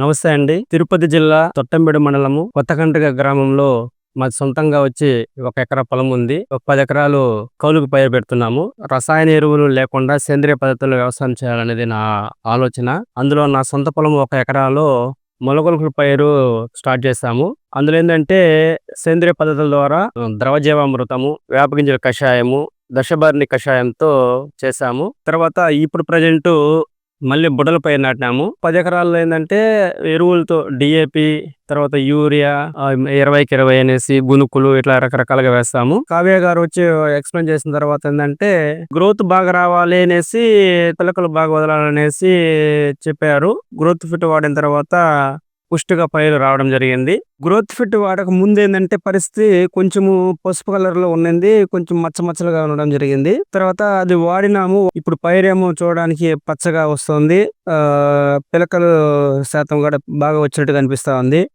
నమస్తే అండి. తిరుపతి జిల్లా తొట్టంబేడు మండలము కొత్తకంటగ గ్రామంలో మాది సొంతంగా వచ్చి ఒక ఎకరా పొలం ఉంది. ఒక పది ఎకరాలు కౌలుకు పైరు పెడుతున్నాము. రసాయన ఎరువులు లేకుండా సేంద్రియ పద్ధతుల్లో వ్యవసాయం చేయాలనేది నా ఆలోచన. అందులో నా సొంత పొలం ఒక ఎకరాలో మొలకల పైరు స్టార్ట్ చేశాము. అందులో ఏంటంటే సేంద్రియ పద్ధతుల ద్వారా ద్రవజీవామృతము వేపగింజల కషాయము దశభారిణి కషాయంతో చేశాము. తర్వాత ఇప్పుడు ప్రజెంట్ మళ్ళీ బుడల నాటినాము. పది ఎకరాల్లో ఏంటంటే ఎరువులతో డిఏపి తర్వాత యూరియా ఇరవైకి ఇరవై అనేసి గునుకులు ఇట్లా రకరకాలుగా వేస్తాము. కావ్య గారు వచ్చి ఎక్స్ప్లెయిన్ చేసిన తర్వాత ఏంటంటే గ్రోత్ బాగా రావాలి అనేసి పిలకలు బాగా వదలాలనేసి చెప్పారు. గ్రోత్ ఫిట్ వాడిన తర్వాత పుష్టిగా పైరు రావడం జరిగింది. గ్రోత్ ఫిట్ వాడక ముందు ఏంటంటే పరిస్థితి కొంచెము పసుపు కలర్లో ఉన్నది. కొంచెం మచ్చ మచ్చలుగా ఉండడం జరిగింది. తర్వాత అది వాడినాము. ఇప్పుడు పైరేమో చూడడానికి పచ్చగా వస్తుంది. ఆ పిలకలు శాతం కూడా బాగా వచ్చినట్టు కనిపిస్తా ఉంది.